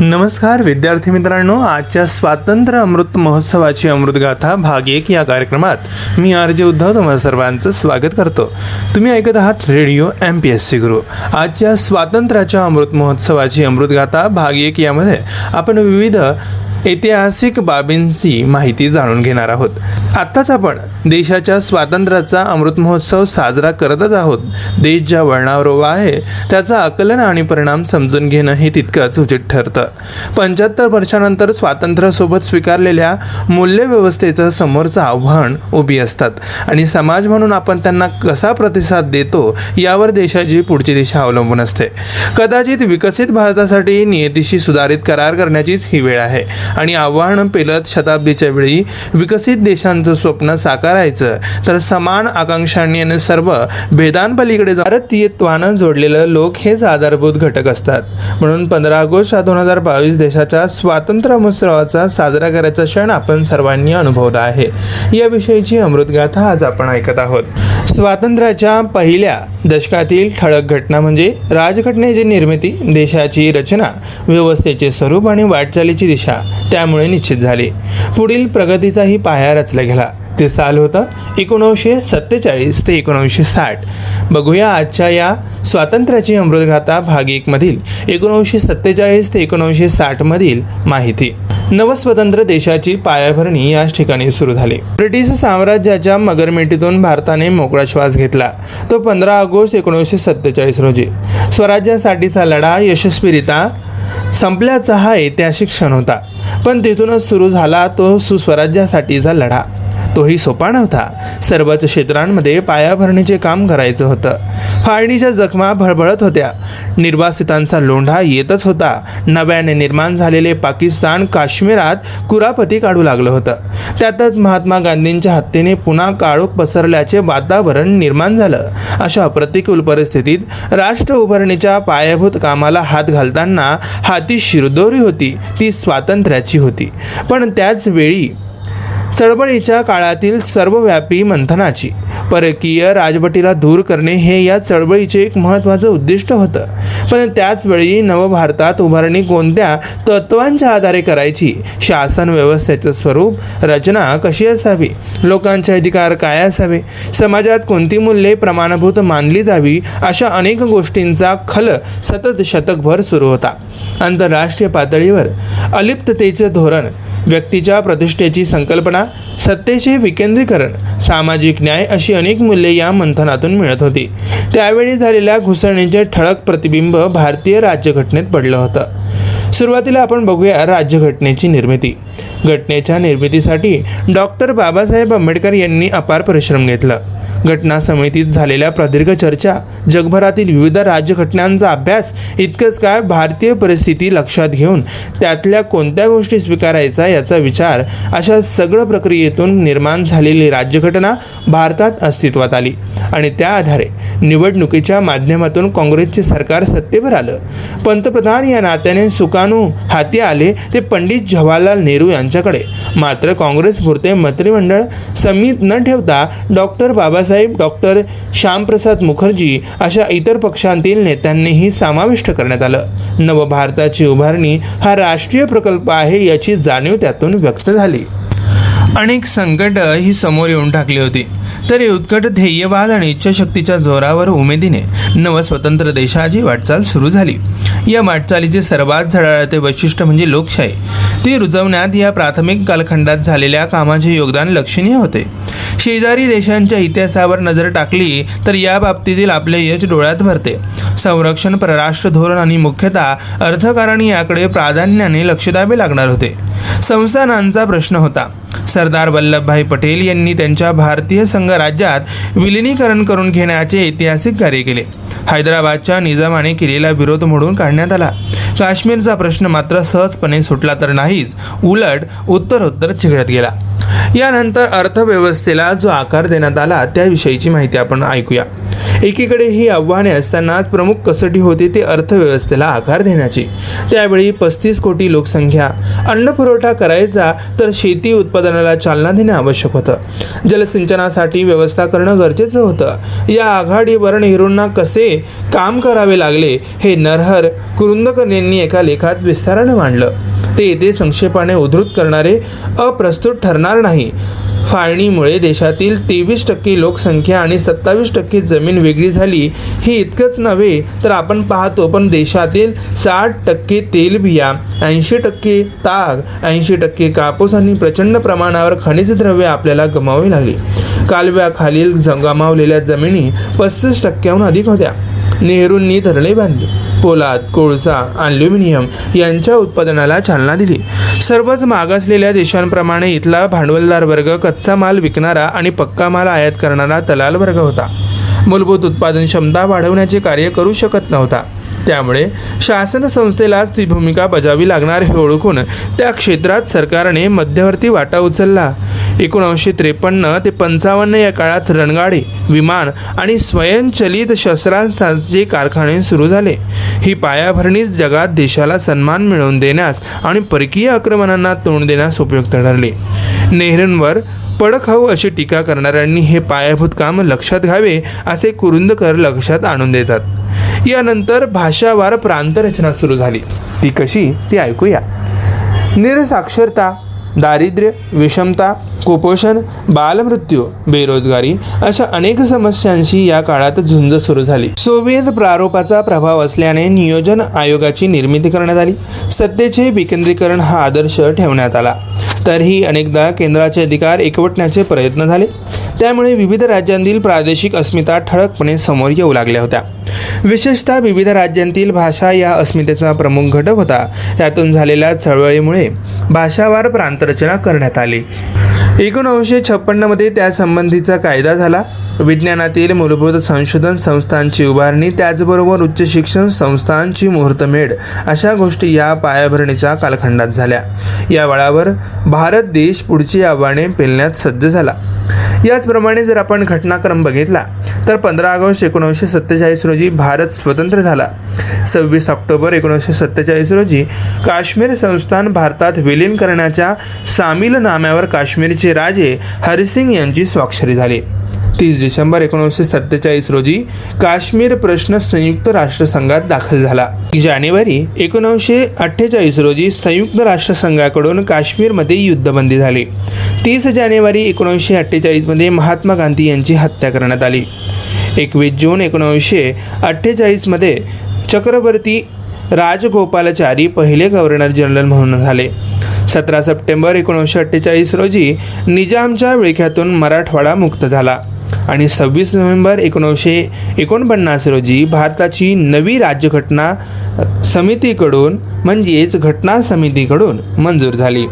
नमस्कार विद्यार्थी मित्रांनो. आजच्या स्वातंत्र्य अमृत महोत्सवाची अमृतगाथा भाग एक या कार्यक्रमात मी आर जे उद्धव तुम्हा सर्वांचं स्वागत करतो. तुम्ही ऐकत आहात radio M P S C Guru. आजच्या स्वातंत्र्याच्या अमृत महोत्सवाची अमृतगाथा भाग एक यामध्ये आपण विविध ऐतिहासिक बाबींची माहिती जाणून घेणार आहोत. आत्ताच आपण देशाच्या स्वातंत्र्याचा अमृत महोत्सव साजरा करतच आहोत. देश ज्या वळणावर उभा आहे त्याचा आकलन आणि परिणाम समजून घेणं हे तितकंच उचित ठरतं. पंच्याहत्तर वर्षानंतर स्वातंत्र्यासोबत स्वीकारलेल्या मूल्यव्यवस्थेचं समोरचं आव्हान उभी असतात. आणि समाज म्हणून आपण त्यांना कसा प्रतिसाद देतो यावर देशाची पुढची दिशा अवलंबून असते. कदाचित विकसित भारतासाठी नियतीशी सुधारित करार करण्याचीच ही वेळ आहे. आणि आव्हान पेलत शताब्दीच्या वेळी विकसित देशांचं स्वप्न साकारायचं. तर समान आकांक्षांनी आणि सर्व भेदांपलीकडे भारतीयत्वानं जोडलेलं लोक हेच आधारभूत घटक असतात. म्हणून पंधरा ऑगस्ट दोन हजार बावीस देशाच्या स्वातंत्र्य महोत्सवाचा साजरा करायचा क्षण आपण सर्वांनी अनुभवला आहे. याविषयीची अमृतगाथा आज आपण ऐकत आहोत. स्वातंत्र्याच्या पहिल्या दशकातील ठळक घटना म्हणजे राजघटनेची निर्मिती देशाची रचना व्यवस्थेचे स्वरूप आणि वाटचालीची दिशा त्यामुळे निश्चित झाले. पुढील प्रगतीचाही पाया रचला गेला. ते साल होतं एकोणीसशे सत्तेचाळीस ते एकोणीसशे साठ. बघूया आजच्या या स्वातंत्र्याची अमृतगाथा भाग एकमधील एकोणीसशे सत्तेचाळीस ते एकोणीसशे साठमधील माहिती. नवस्वतंत्र देशाची पायाभरणी याच ठिकाणी सुरू झाली. ब्रिटिश साम्राज्याच्या मगरमेटीतून भारताने मोकळा श्वास घेतला. तो पंधरा ऑगस्ट एकोणीसशे सत्तेचाळीस रोजी. स्वराज्यासाठीचा लढा यशस्वीरित्या संपल्याचा हा ऐतिहासिक क्षण होता. पण तिथूनच सुरू झाला तो सुस्वराज्यासाठीचा लढा. तोही सोपा नव्हता. सर्वच क्षेत्रांमध्ये पायाभरणीचे काम करायचं होतं. फाळणीच्या जखमा भळभळत होत्या. निर्वासितांचा लोंढा येतच होता. नव्याने निर्माण झालेले पाकिस्तान काश्मीरात कुरापती काढू लागलं होतं. त्यातच महात्मा गांधींच्या हत्येने पुन्हा काळोख पसरल्याचे वातावरण निर्माण झालं. अशा प्रतिकूल परिस्थितीत राष्ट्र उभारणीच्या पायाभूत कामाला हात घालताना हाती शिरदोरी होती. ती स्वातंत्र्याची होती. पण त्याच वेळी चळवळीच्या काळातील सर्वव्यापी मंथनाची. परकीय राजवटीला दूर करणे हे या चळवळीचे एक महत्त्वाचं उद्दिष्ट होतं. पण त्याच वेळी नवभारतात उभारणी कोणत्या तत्वांच्या आधारे करायची? शासन व्यवस्थेचं स्वरूप रचना कशी असावी? लोकांचे अधिकार काय असावे? समाजात कोणती मूल्ये प्रमाणभूत मानली जावी? अशा अनेक गोष्टींचा खल सतत शतकभर सुरू होता. आंतरराष्ट्रीय पातळीवर अलिप्ततेचे धोरण व्यक्तीच्या प्रतिष्ठेची संकल्पना सत्तेचे विकेंद्रीकरण सामाजिक न्याय अशी अनेक मूल्ये या मंथनातून मिळत होती. त्यावेळी झालेल्या घुसळणीचे ठळक प्रतिबिंब भारतीय राज्यघटनेत पडलं होतं. सुरुवातीला आपण बघूया राज्यघटनेची निर्मिती. घटनेच्या निर्मितीसाठी डॉक्टर बाबासाहेब आंबेडकर यांनी अपार परिश्रम घेतला. घटना समितीत झालेल्या प्रदीर्घ चर्चा जगभरातील विविध राज्यघटनांचा अभ्यास इतकंच काय भारतीय परिस्थिती लक्षात घेऊन त्यातल्या कोणत्या गोष्टी स्वीकारायचा याचा विचार अशा सगळं प्रक्रियेतून निर्माण झालेली राज्यघटना भारतात अस्तित्वात आली. आणि त्या आधारे निवडणुकीच्या माध्यमातून काँग्रेसचे सरकार सत्तेवर आलं. पंतप्रधान या नात्याने सुकाणू हाती आले ते पंडित जवाहरलाल नेहरू यांच्याकडे. मात्र काँग्रेस पुरते मंत्रिमंडळ समित न ठेवता डॉक्टर बाबा बाळासाहेब डॉक्टर श्यामप्रसाद मुखर्जी अशा इतर पक्षांतील नेत्यांनीही समाविष्ट करण्यात आलं. नवभारताची उभारणी हा राष्ट्रीय प्रकल्प आहे याची जाणीव त्यातून व्यक्त झाली. अनेक संकटं ही समोर येऊन टाकली होती. तरी उत्कट ध्येयवाद आणि इच्छाशक्तीच्या जोरावर उमेदीने नवस्वतंत्र देशाची वाटचाल सुरू झाली. या वाटचालीचे सर्वात झळाळते वैशिष्ट्य म्हणजे लोकशाही. ती रुजवण्यात या प्राथमिक कालखंडात झालेल्या कामाचे योगदान लक्षणीय होते. शेजारी देशांच्या इतिहासावर नजर टाकली तर या बाबतीतील आपले यश डोळ्यात भरते. संरक्षण परराष्ट्र धोरण आणि मुख्यतः अर्थकारण याकडे प्राधान्याने लक्ष द्यावे लागणार होते. संस्थानांचा प्रश्न होता. सरदार वल्लभभाई पटेल यांनी त्यांच्या भारतीय संघ राज्यात विलिनीकरण करून घेण्याचे ऐतिहासिक कार्य केले. हैदराबादच्या निजामाने केलेला विरोध मोडून काढण्यात आला. काश्मीरचा प्रश्न मात्र सहजपणे सुटला तर नाहीच उलट उत्तरोत्तर चिघळत गेला. यानंतर अर्थव्यवस्थेला जो आकार देण्यात आला त्याविषयीची माहिती आपण ऐकूया. एकीकडे ही आव्हाने असतानाच प्रमुख कसोटी होती ती अर्थव्यवस्थेला आकार देण्याची. त्यावेळी पस्तीस कोटी लोकसंख्या अन्न पुरवठा करायचा तर शेती उत्पादनाला चालना देणे आवश्यक होतं. जलसिंचनासाठी व्यवस्था करणं गरजेचं होतं. या आघाडीवर नेहरूंना कसे काम करावे लागले हे नरहर कुरुंदकर यांनी एका लेखात विस्ताराने मांडलं. ते येथे संक्षेपाने उद्धृत करणारे अप्रस्तुत ठरणार नाही. फाळणीमुळे देशातील तेवीस टक्के लोकसंख्या आणि सत्तावीस टक्के जमीन वेगळी झाली. हे इतकंच नव्हे तर आपण पाहतो पण देशातील साठ टक्के तेलबिया ऐंशी टक्के ताग ऐंशी टक्के कापूस आणि प्रचंड प्रमाणावर खनिज द्रव्य आपल्याला गमावी लागली. कालव्याखालील ज- गमावलेल्या जमिनी पस्तीस टक्क्याहून अधिक होत्या. नेहरूंनी धरणे बांधली. पोलाद कोळसा अल्युमिनियम यांच्या उत्पादनाला चालना दिली. सर्वच मागासलेल्या देशांप्रमाणे इथला भांडवलदार वर्ग कच्चा माल विकणारा आणि पक्का माल आयात करणारा दलाल वर्ग होता. मूलभूत उत्पादन क्षमता वाढवण्याचे कार्य करू शकत नव्हता. त्यामुळे शासन संस्थेलाच ती भूमिका बजावी लागणार हे ओळखून. त्या क्षेत्रात सरकारने मध्यवर्ती वाटा उचलला. एकोणीसशे त्रेपन्न ते पंचावन्न या काळात रणगाडे विमान आणि स्वयंचलित शस्त्रांचे कारखाने सुरू झाले. ही पायाभरणीच जगात देशाला सन्मान मिळवून देण्यास आणि परकीय आक्रमणांना तोंड देण्यास उपयुक्त ठरले. नेहरूंवर पडखाऊ अशी टीका करणाऱ्यांनी हे पायाभूत काम लक्षात घ्यावे असे कुरुंदकर लक्षात आणून देतात. यानंतर भाषावार प्रांतरचना सुरू झाली. ती कशी? ती ऐकूया. निरसाक्षरता दारिद्र्य विषमता कुपोषण बालमृत्यू बेरोजगारी अशा अनेक समस्यांशी या काळात झुंज सुरू झाली. सोवियत प्रारोपाचा प्रभाव असल्याने नियोजन आयोगाची निर्मिती करण्यात आली. सत्तेचे विकेंद्रीकरण हा आदर्श ठेवण्यात आला. तरीही अनेकदा केंद्राचे अधिकार एकवटण्याचे प्रयत्न झाले. त्यामुळे विविध राज्यांतील प्रादेशिक अस्मिता ठळकपणे समोर येऊ लागल्या होत्या. विशेषतः विविध राज्यांतील भाषा या अस्मितेचा प्रमुख घटक होता. त्यातून झालेल्या चळवळीमुळे भाषावार प्रांतरचना करण्यात आली. एकोणीसशे छप्पन्नमध्ये त्यासंबंधीचा कायदा झाला. विज्ञानातील मूलभूत संशोधन संस्थांची उभारणी त्याचबरोबर उच्च शिक्षण संस्थांची मुहूर्तमेढ अशा गोष्टी या पायाभरणीच्या कालखंडात झाल्या. या वळावर भारत देश पुढची आव्हाने पेलण्यात सज्ज झाला. याचप्रमाणे जर आपण घटनाक्रम बघितला तर पंधरा ऑगस्ट एकोणीसशे सत्तेचाळीस रोजी भारत स्वतंत्र झाला. सव्वीस ऑक्टोबर एकोणीसशे सत्तेचाळीस रोजी काश्मीर संस्थान भारतात विलीन करण्याच्या सामील नाम्यावर काश्मीरचे राजे हरिसिंग यांची स्वाक्षरी झाली. तीस डिसेंबर एकोणीसशे सत्तेचाळीस रोजी काश्मीर प्रश्न संयुक्त राष्ट्रसंघात दाखल झाला. जानेवारी एकोणीसशे अठ्ठेचाळीस रोजी संयुक्त राष्ट्रसंघाकडून काश्मीरमध्ये युद्धबंदी झाली. तीस जानेवारी एकोणीसशे अठ्ठेचाळीसमध्ये महात्मा गांधी यांची हत्या करण्यात आली. एकवीस जून एकोणीसशे अठ्ठेचाळीसमध्ये चक्रवर्ती राजगोपालाचारी पहिले गव्हर्नर जनरल म्हणून झाले. सतरा सप्टेंबर एकोणीसशे अठ्ठेचाळीस रोजी निजामच्या विळख्यातून मराठवाडा मुक्त झाला. आणि सव्वीस नोव्हेंबर एकोणीसशे एकोणपन्नास रोजी भारताची नवी राज्यघटना समितीकडून म्हणजेच घटना समितीकडून मंजूर झाली.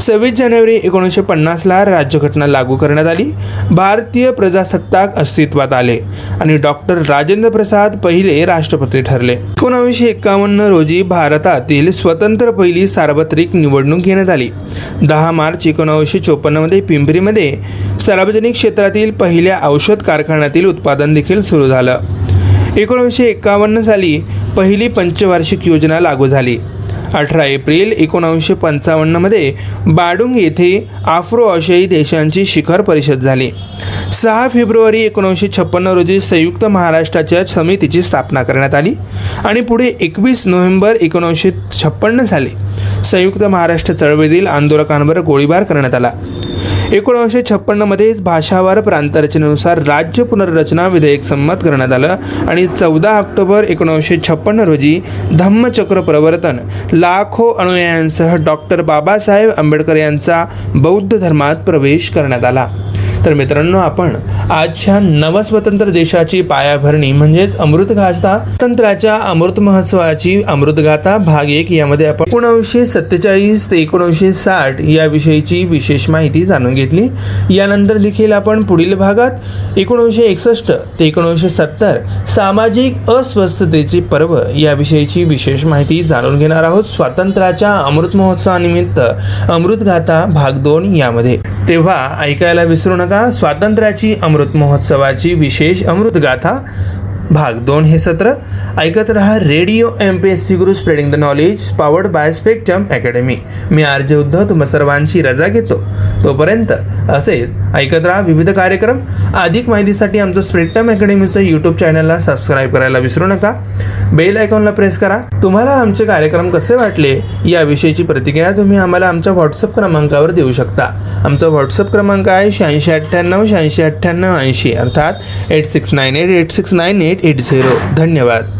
सव्वीस जानेवारी एकोणीसशे पन्नासला राज्यघटना लागू करण्यात आली. भारतीय प्रजासत्ताक अस्तित्वात आले आणि डॉक्टर राजेंद्र प्रसाद पहिले राष्ट्रपती ठरले. एकोणावीसशे एकावन्न रोजी भारतातील स्वतंत्र पहिली सार्वत्रिक निवडणूक घेण्यात आली. दहा मार्च एकोणावीसशे चोपन्नमध्ये पिंपरीमध्ये सार्वजनिक क्षेत्रातील पहिल्या औषध कारखान्यातील उत्पादन देखील सुरू झालं. एकोणीसशे एकावन्न साली पहिली पंचवार्षिक योजना लागू झाली. अठरा एप्रिल एकोणावीसशे पंचावन्नमध्ये बाडुंग येथे आफ्रो आशियाई देशांची शिखर परिषद झाली. सहा फेब्रुवारी एकोणीसशे छप्पन्न रोजी संयुक्त महाराष्ट्राच्या समितीची स्थापना करण्यात आली आणि पुढे एकवीस नोव्हेंबर एकोणीसशे छप्पन्न साली संयुक्त महाराष्ट्र चळवळीतील आंदोलकांवर गोळीबार करण्यात आला. एकोणावीसशे छप्पन्नमध्येच भाषावार प्रांतरचनेनुसार राज्य पुनर्रचना विधेयक संमत करण्यात आलं आणि चौदा ऑक्टोबर एकोणीसशे छप्पन्न रोजी धम्मचक्र प्रवर्तन. लाखो अनुयायांसह डॉक्टर बाबासाहेब आंबेडकर यांचा बौद्ध धर्मात प्रवेश करण्यात आला. तर मित्रांनो आपण आजच्या नवस्वतंत्र देशाची पायाभरणी म्हणजेच अमृतगाथा तंत्राच्या अमृत महोत्सवाची अमृतगाथा भाग एक यामध्ये आपण एकोणीसशे सत्तेचाळीस ते एकोणीसशे साठ या विषयीची विशेष माहिती जाणून घेतली. यानंतर देखील आपण पुढील भागात एकोणीसशे एकसष्ट ते एकोणीसशे सत्तर सामाजिक अस्वस्थतेचे पर्व याविषयीची विशेष माहिती जाणून घेणार आहोत. स्वातंत्र्याच्या अमृत महोत्सवानिमित्त अमृतगाथा भाग दोन यामध्ये. तेव्हा ऐकायला विसरू नका. स्वातंत्र्याची अमृत महोत्सवाची विशेष अमृतगाथा भाग दोन हे सत्र ऐकत रहा radio M P S C Guru spreading the knowledge powered by Spectrum Academy me R J Uddhav तुम्हा सर्वांची रजा घेतो. तोपर्यंत असेच ऐकत रहा विविध कार्यक्रम. अधिक माहितीसाठी आमचं स्प्रेक्ट्रम अकॅडमीचं यूट्यूब चॅनलला सबस्क्राईब करायला विसरू नका. बेल आयकॉनला प्रेस करा. तुम्हाला आमचे कार्यक्रम कसे वाटले याविषयीची प्रतिक्रिया तुम्ही आम्हाला आमच्या व्हॉट्सअप क्रमांकावर देऊ शकता. आमचा व्हॉट्सअप क्रमांक आहे शहाऐंशी अठ्ठ्याण्णव शहाऐंशी अठ्ठ्याण्णव ऐंशी अर्थात eight six nine eight eight six nine eight eight eight zero. धन्यवाद.